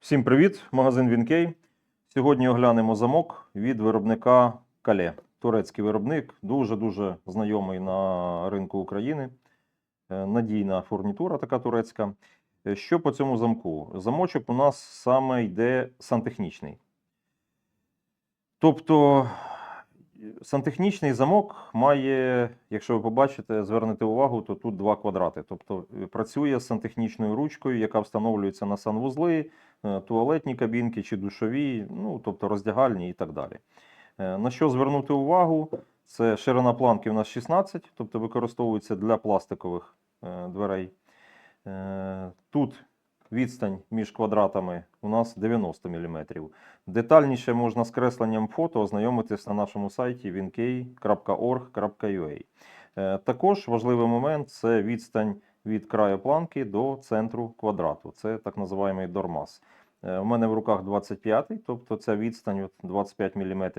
Всім привіт, магазин Вінкей. Сьогодні оглянемо замок від виробника Кале. Турецький виробник, дуже-дуже знайомий на ринку України. Е, Надійна фурнітура така турецька. Е, Що по цьому замку? Замочок у нас саме йде сантехнічний. Тобто сантехнічний замок має, якщо ви побачите, звернете увагу, то тут два квадрати. Тобто е, працює з сантехнічною ручкою, яка встановлюється на санвузли, е, туалетні кабінки чи душові, ну тобто роздягальні і так далі. Е, На що звернути увагу? Це ширина планки у нас 16, тобто використовується для пластикових дверей. Тут відстань між квадратами у нас 90 мм. Детальніше можна з кресленням фото ознайомитись на нашому сайті winkey.org.ua. Е, Також важливий момент це відстань від краю планки до центру квадрату. Це так називаємо дормаз. Е, У мене в руках 25, тобто ця відстань от 25 мм.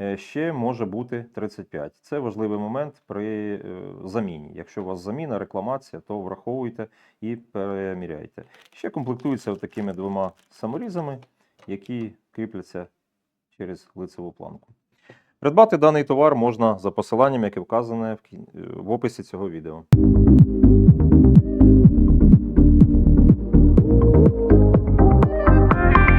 Е, Ще може бути 35. Це важливий момент при е, заміні. Якщо у вас заміна, рекламація, то враховуйте і переміряйте. Ще комплектується такими двома саморізами, які кріпляться через лицеву планку. Придбати даний товар можна за посиланням, яке вказане в е, описі цього відео.